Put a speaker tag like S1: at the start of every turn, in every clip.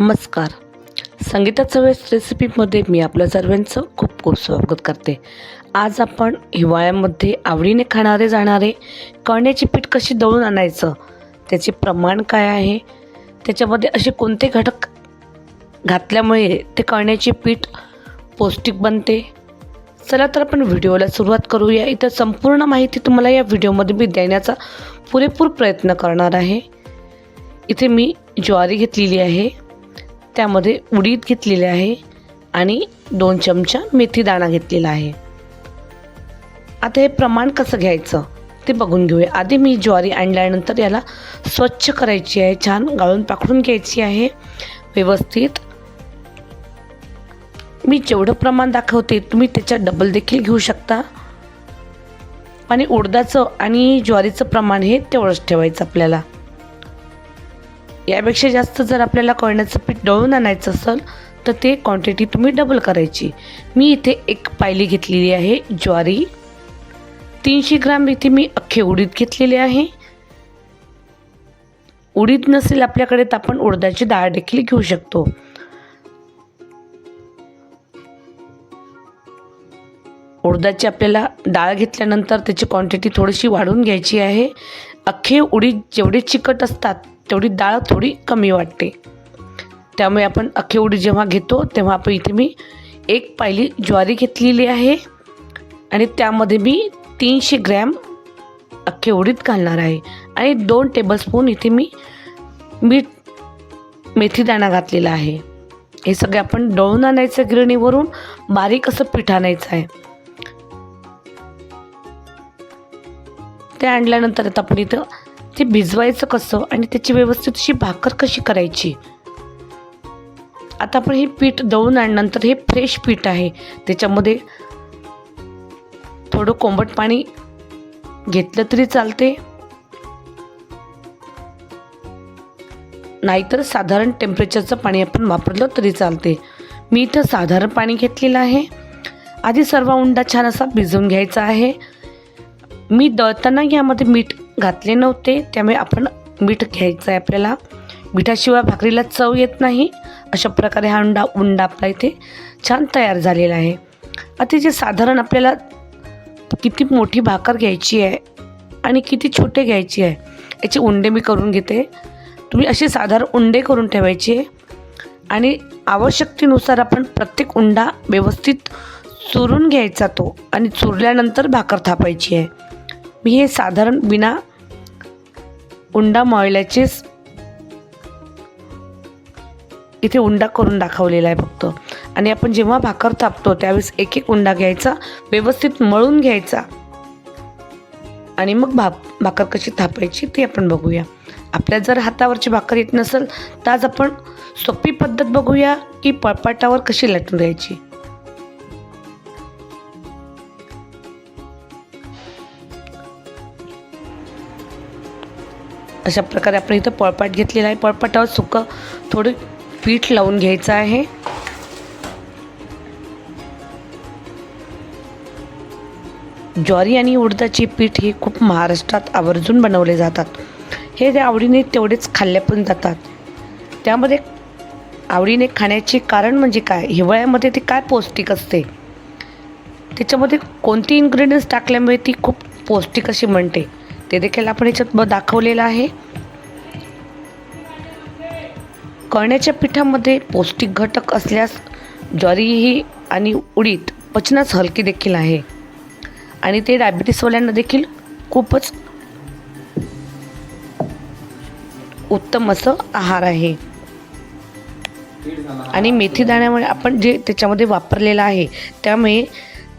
S1: नमस्कार. संगीताचं वेळेस रेसिपीमध्ये मी आपल्या सर्वांचं खूप खूप स्वागत करते. आज आपण हिवाळ्यामध्ये आवडीने खाणारे जाणारे कळण्याची पीठ कशी दळून आणायचं त्याचे प्रमाण काय आहे त्याच्यामध्ये असे कोणते घटक घातल्यामुळे ते कळण्याचे पीठ पौष्टिक बनते? चला तर आपण व्हिडिओला सुरुवात करूया. इथं संपूर्ण माहिती तुम्हाला या व्हिडिओमध्ये मी देण्याचा पुरेपूर प्रयत्न करणार आहे. इथे मी ज्वारी घेतलेली आहे. त्यामध्ये उडीद घेतलेली आहे आणि दोन चमचा मेथी दाणा घेतलेला आहे. आता हे प्रमाण कसं घ्यायचं ते बघून घेऊया. आधी मी ज्वारी आणल्यानंतर याला स्वच्छ करायची आहे. छान गाळून पाखडून घ्यायची आहे. व्यवस्थित. मी जेवढं प्रमाण दाखवते तुम्ही त्याच्या डबल देखील घेऊ शकता. आणि उडदाचं आणि ज्वारीचं प्रमाण हे तेवढंच ठेवायचं आपल्याला. यापेक्षा जास्त जर आपल्याला कळण्याचं पीठ दळून आणायचं असेल तर ते क्वांटिटी तुम्ही डबल करायची. मी इथे एक पायली घेतलेली आहे ज्वारी. तीनशे ग्राम इथे मी अख्खे उडीद घेतलेले आहे. उडीद नसेल आपल्याकडे तर आपण उडदाची डाळ देखील घेऊ शकतो. उडदाची आपल्याला डाळ घेतल्यानंतर त्याची क्वांटिटी थोडीशी वाढून घ्यायची आहे. अख्खे उडीद जेवढे चिकट असतात तेवढी डाळ थोडी कमी वाटते. त्यामुळे आपण अखेवडी जेव्हा घेतो तेव्हा आपण इथे मी एक पायली ज्वारी घेतलेली आहे. आणि त्यामध्ये मी तीनशे ग्रॅम अख्खेवडीत घालणार आहे. आणि दोन टेबलस्पून इथे मी मीठ मेथी दाणा घातलेला आहे. हे सगळे आपण दळून आणायचं गिरणीवरून. बारीक असं पीठ आणायचं आहे. ते आणल्यानंतर आता आपण इथं ते भिजवायचं कसं आणि त्याची व्यवस्थित अशी भाकर कशी करायची? आता आपण हे पीठ दळून आणल्यानंतर हे फ्रेश पीठ आहे. त्याच्यामध्ये थोडं कोंबट पाणी घेतलं तरी चालते. नाहीतर साधारण टेम्परेचरचं पाणी आपण वापरलं तरी चालते. मी इथं साधारण पाणी घेतलेलं आहे. आधी सर्व उंडा छान असा भिजवून घ्यायचा आहे. मी दळताना यामध्ये मीठ घातले नव्हते त्यामुळे आपण मीठ घ्यायचं आहे आपल्याला. मिठाशिवाय भाकरीला चव येत नाही. अशा प्रकारे हा उंडा उंडा आपला इथे छान तयार झालेला आहे. आता जे साधारण आपल्याला किती मोठी भाकर घ्यायची आहे आणि किती छोटे घ्यायची आहे याचे उंडे मी करून घेते. तुम्ही असे साधारण उंडे करून ठेवायचे. आणि आवश्यकतेनुसार आपण प्रत्येक उंडा व्यवस्थित चुरून घ्यायचा तो आणि चुरल्यानंतर भाकर थापायची आहे. मी हे साधारण बिना उंडा मळल्याचेच इथे उंडा करून दाखवलेला आहे फक्त. आणि आपण जेव्हा भाकर थापतो त्यावेळेस एक एक उंडा घ्यायचा व्यवस्थित मळून घ्यायचा. आणि मग भा भाकर कशी थापायची ती आपण बघूया. आपल्या जर हातावरची भाकर येत नसेल तर आज आपण सोपी पद्धत बघूया की पळपाटावर कशी लाटून द्यायची. अशा प्रकारे आपण इथं पळपाट घेतलेला आहे. पळपाटावर सुकं थोडं पीठ लावून घ्यायचं आहे. ज्वारी आणि उडदाची पीठ हे खूप महाराष्ट्रात आवर्जून बनवले जातात. हे जे आवडीने तेवढेच खाल्ले पण जातात. त्यामध्ये आवडीने खाण्याचे कारण म्हणजे काय? हिवाळ्यामध्ये ते काय पौष्टिक असते? त्याच्यामध्ये कोणती इन्ग्रेडियंट्स टाकल्यामुळे ती खूप पौष्टिक अशी म्हणते ते देखील आपण याच्यात ब दाखवलेलं आहे. कळण्याच्या पिठामध्ये पौष्टिक घटक असल्यास ज्वारी ही आणि उडीद पचनास हलकी देखील आहे. आणि ते डायबिटीसवाल्यांना देखील खूपच उत्तम असं आहार आहे. आणि मेथी दाण्यामुळे आपण जे त्याच्यामध्ये वापरलेलं आहे त्यामुळे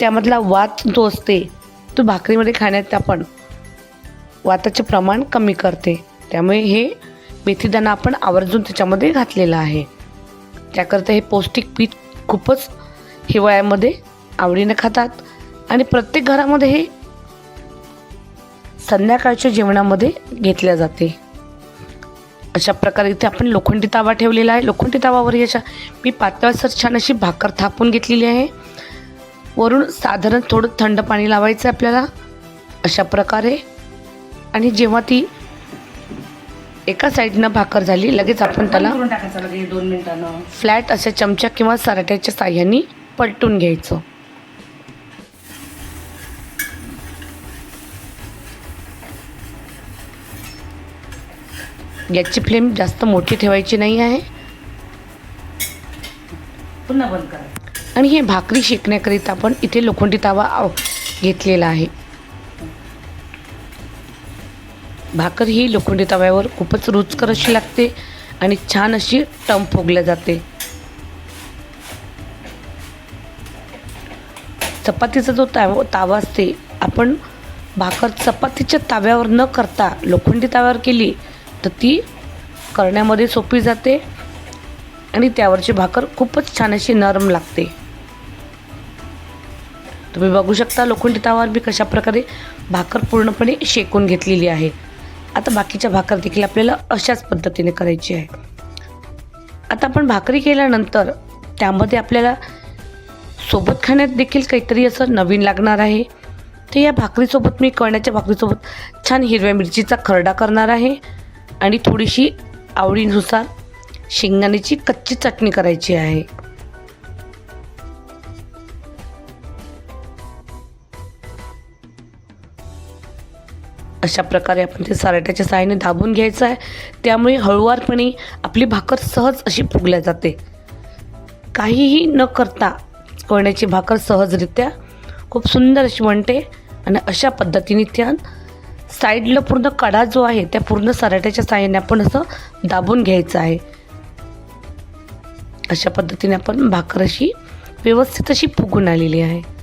S1: त्यामधला वात जो असते तो भाकरीमध्ये खाण्यात आपण वाताचे प्रमाण कमी करते. त्यामुळे हे मेथीदाणा आपण आवर्जून त्याच्यामध्ये घातलेलं आहे. त्याकरता हे पौष्टिक पीठ खूपच हिवाळ्यामध्ये आवडीने खातात. आणि प्रत्येक घरामध्ये हे संध्याकाळच्या जेवणामध्ये घेतल्या जाते. अशा प्रकारे इथे आपण लोखंडी तावा ठेवलेला आहे. लोखंडी तावावर याच्या मी पातळसर छान अशी भाकर थापून घेतलेली आहे. वरून साधारण थोडं थंड पाणी लावायचं आहे आपल्याला. अशा प्रकारे आणि जेव्हा ती एका साईडनं भाकर झाली लगेच आपण त्याला
S2: करून टाकायचं लगेच दोन मिनिटानं.
S1: फ्लॅट अशा चमचा किंवा सराट्याच्या साह्याने पलटून घ्यायचं. याची फ्लेम जास्त मोठी ठेवायची नाही आहे.
S2: पुन्हा बंद करा.
S1: आणि हे भाकरी शेकण्याकरिता आपण इथे लोखंडी तवा घेतलेला आहे. भाकर ही लोखंडी तव्यावर खूपच रुचकर अशी लागते आणि छान अशी टम फुगल्या जाते. चपातीचा जो ताव तावा असते आपण भाकर चपातीच्या ताव्यावर न करता लोखंडी ताव्यावर केली तर ती करण्यामध्ये सोपी जाते आणि त्यावरची भाकर खूपच छान अशी नरम लागते. तुम्ही बघू शकता लोखंडी तावावर मी कशा प्रकारे भाकर पूर्णपणे शेकून घेतलेली आहे. आता बाकीच्या भाकर देखील आपल्याला अशाच पद्धतीने करायची आहे. आता आपण भाकरी केल्यानंतर त्यामध्ये आपल्याला सोबत खाण्यात देखील काहीतरी असं नवीन लागणार आहे. तर या भाकरीसोबत मी कळण्याच्या भाकरीसोबत छान हिरव्या मिरचीचा खरडा करणार आहे आणि थोडीशी आवडीनुसार शेंगदाण्याची कच्ची चटणी करायची आहे. अशा प्रकारे आपण ते सराट्याच्या सहाय्याने दाबून घ्यायचं आहे. त्यामुळे हळुवारपणे आपली भाकर सहज अशी फुगल्या जाते. काहीही न करता कळण्याची भाकर सहजरित्या खूप सुंदर अशी बनते आणि अशा पद्धतीने त्या साईडला पूर्ण कडा जो आहे त्या पूर्ण सराट्याच्या साहाय्याने आपण असं दाबून घ्यायचं आहे. अशा पद्धतीने आपण भाकर अशी व्यवस्थित अशी फुगून आलेली आहे.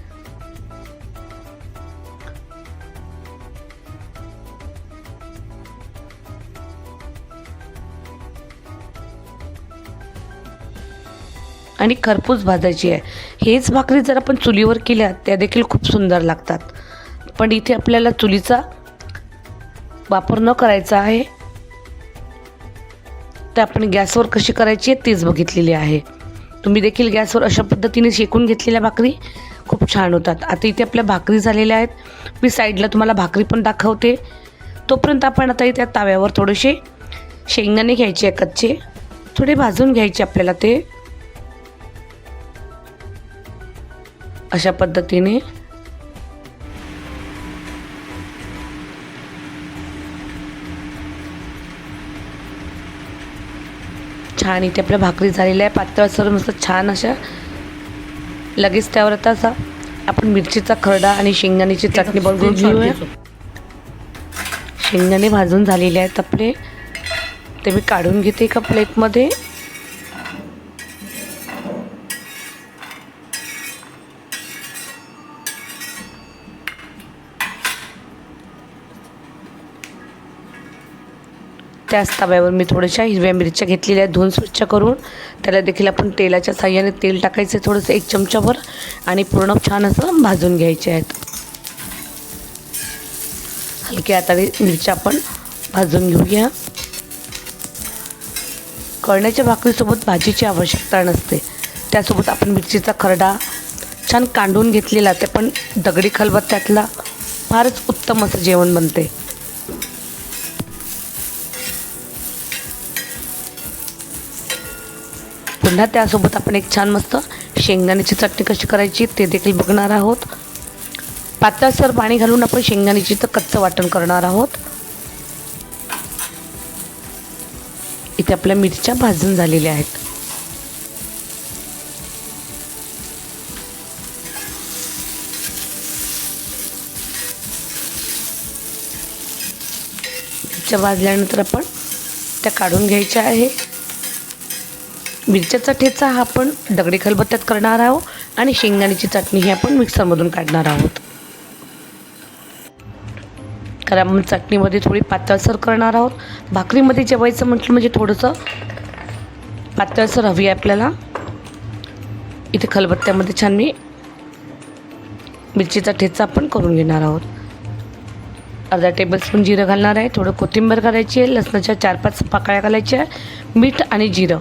S1: आणि खरपूस भाजायची आहे. हेच भाकरी जर आपण चुलीवर केल्या त्या देखील खूप सुंदर लागतात. पण इथे आपल्याला चुलीचा वापर न करायचा आहे. तर आपण गॅसवर कशी करायची आहे तीच बघितलेली आहे. तुम्ही देखील गॅसवर अशा पद्धतीने शेकून घेतलेल्या भाकरी खूप छान होतात. आता इथे आपल्या भाकरी झालेल्या आहेत. मी साईडला तुम्हाला भाकरी पण दाखवते. तोपर्यंत आपण आता इथे ताव्यावर थोडेसे शेंगदाणे घ्यायचे आहे कच्चे. थोडे भाजून घ्यायचे आपल्याला ते. अशा पद्धतीने छान इथे आपल्या भाकरी झालेल्या आहे. पातळसर मस्त छान अशा लगेच त्यावर आता असा आपण मिरचीचा खरडा आणि शेंगदाण्याची चटणी बनवून घेऊया. शेंगदाणे भाजून झालेले आहेत आपले. ते मी काढून घेते एका प्लेटमध्ये त्याच तव्यावर मी थोड्याशा हिरव्या मिरच्या घेतलेल्या आहेत. धुवून स्वच्छ करून त्याला देखील आपण तेलाच्या साह्याने तेल टाकायचं थोडंसं एक चमचाभर आणि पूर्ण छान असं भाजून घ्यायचे आहेत. हलक्या हाताने मिरच्या आपण भाजून घेऊया. कळण्याच्या भाकरीसोबत भाजीची आवश्यकता नसते. त्यासोबत आपण मिरचीचा खरडा छान कांडून घेतलेला ते पण दगडी खलबत्त्यातला फारच उत्तम असं जेवण बनते. पुन्हा त्यासोबत आपण एक छान मस्त शेंगदाण्याची चटणी कशी करायची ते देखील बघणार आहोत. पातळसर पाणी घालून आपण शेंगदाण्याची तर कच्चं वाटण करणार आहोत. इथे आपल्या मिरच्या भाजून झालेल्या आहेत. मिरच्या भाजल्यानंतर आपण त्या काढून घ्यायच्या आहे. मिरच्याचा ठेचा हा आपण दगडी खलबत्त्यात करणार आहोत आणि शेंगदाण्याची चटणी ही आपण मिक्सरमधून काढणार आहोत. कारण आपण चटणीमध्ये थोडी पातळसर करणार आहोत. भाकरीमध्ये जेवायचं म्हटलं म्हणजे थोडंसं पातळसर हवी आहे आपल्याला. इथे खलबत्त्यामध्ये छान मी मिरचीचा ठेचा आपण करून घेणार आहोत. अर्धा टेबलस्पून जिरं घालणार आहे. थोडं कोथिंबीर घालायची आहे. लसणाच्या चार पाच पाकळ्या घालायच्या आहे. मीठ आणि जिरं.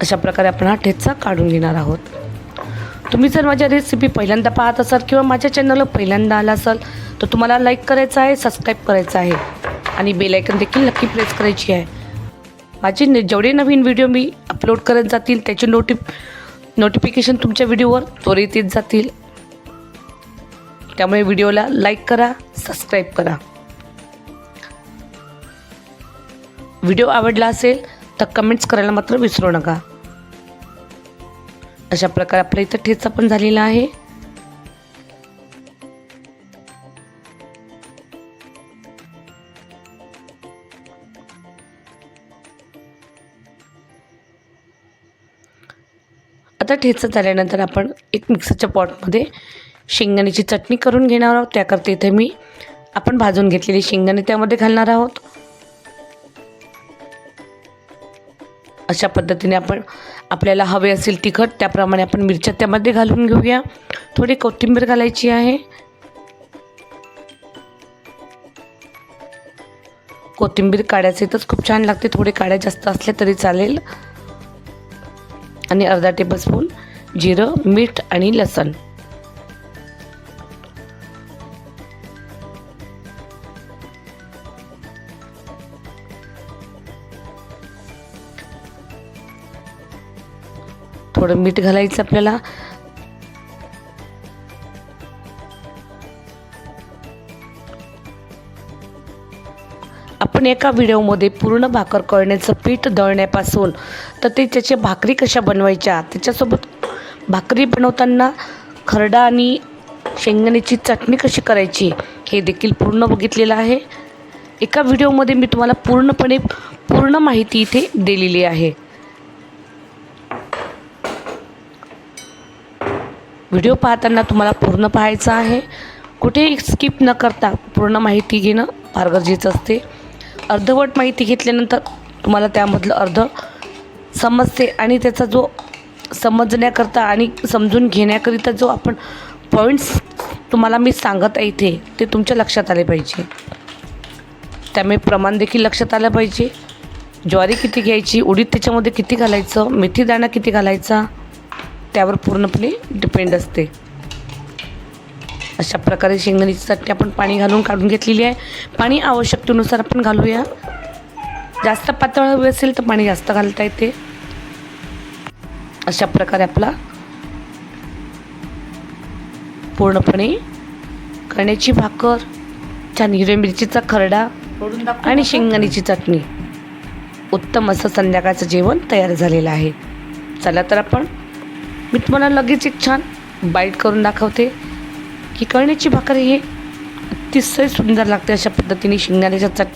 S1: अशा प्रकारे आपण हा ठेचा काढून घेणार आहोत. तुम्ही जर माझ्या रेसिपी पहिल्यांदा पाहत असाल किंवा माझ्या चॅनलला पहिल्यांदा आला असाल तर तुम्हाला लाईक करायचं आहे सबस्क्राईब करायचं आहे. आणि बेलायकन देखील नक्की प्रेस करायची आहे. माझे न- जेवढे नवीन व्हिडिओ मी अपलोड करत जातील त्याचे नोटि नोटिफिकेशन तुमच्या व्हिडिओवर त्वरित येत जातील. त्यामुळे व्हिडिओला लाईक करा सबस्क्राईब करा. व्हिडिओ आवडला असेल तर कमेंट्स करायला मात्र विसरू नका. अशा प्रकारे आपल्या इथं ठेचा पण झालेला आहे. आता ठेचा झाल्यानंतर आपण एक मिक्सरच्या पॉटमध्ये शेंगदाण्याची चटणी करून घेणार आहोत. त्याकरता इथे मी आपण भाजून घेतलेली शेंगदाणे त्यामध्ये घालणार आहोत. अशा पद्धतीने आपण आपल्याला हवे असेल तिखट त्याप्रमाणे आपण मिरच्या त्यामध्ये घालून घेऊया. थोडी कोथिंबीर घालायची आहे. कोथिंबीर काढ्याचे तर खूप छान लागते. थोडे काड्या जास्त असल्या तरी चालेल. आणि अर्धा टेबलस्पून जिरं मीठ आणि लसण. थोडं मीठ घालायचं आपल्याला. आपण एका व्हिडिओमध्ये पूर्ण भाकर कळण्याचं पीठ दळण्यापासून तर ते त्याच्या भाकरी कशा बनवायच्या त्याच्यासोबत भाकरी बनवताना खरडा आणि शेंगदाण्याची चटणी कशी करायची हे देखील पूर्ण बघितलेलं आहे. एका व्हिडिओमध्ये मी तुम्हाला पूर्णपणे पूर्ण माहिती इथे दिलेली आहे. व्हिडिओ पाहताना तुम्हाला पूर्ण पाहायचा आहे. कुठेही स्किप न करता पूर्ण माहिती घेणं फार गरजेचं असते. अर्धवट माहिती घेतल्यानंतर तुम्हाला त्यामधलं अर्ध समजते आणि त्याचा जो समजण्याकरता आणि समजून घेण्याकरिता जो आपण पॉईंट्स तुम्हाला मी सांगत आहे इथे ते तुमच्या लक्षात आले पाहिजे. त्यामुळे प्रमाण देखील लक्षात आलं पाहिजे. ज्वारी किती घ्यायची उडीद त्याच्यामध्ये किती घालायचं मेथी दाणा किती घालायचा त्यावर पूर्णपणे डिपेंड असते. अशा प्रकारे शेंगदाण्याची चटणी आपण पाणी घालून काढून घेतलेली आहे. पाणी आवश्यकतेनुसार आपण घालूया. जास्त पातळ हवी असेल तर पाणी जास्त घालता येते. अशा प्रकारे आपला पूर्णपणे कण्याची भाकर छान हिरव्या मिरचीचा खरडा आणि? शेंगदाण्याची चटणी. उत्तम असं संध्याकाळचं जेवण तयार झालेलं आहे. चला तर आपण मी तुम्हाला लगेच एक छान बाईट करून दाखवते. की कळण्याची भाकर ही अतिशय सुंदर लागते अशा पद्धतीने शिंगण्याच्या चट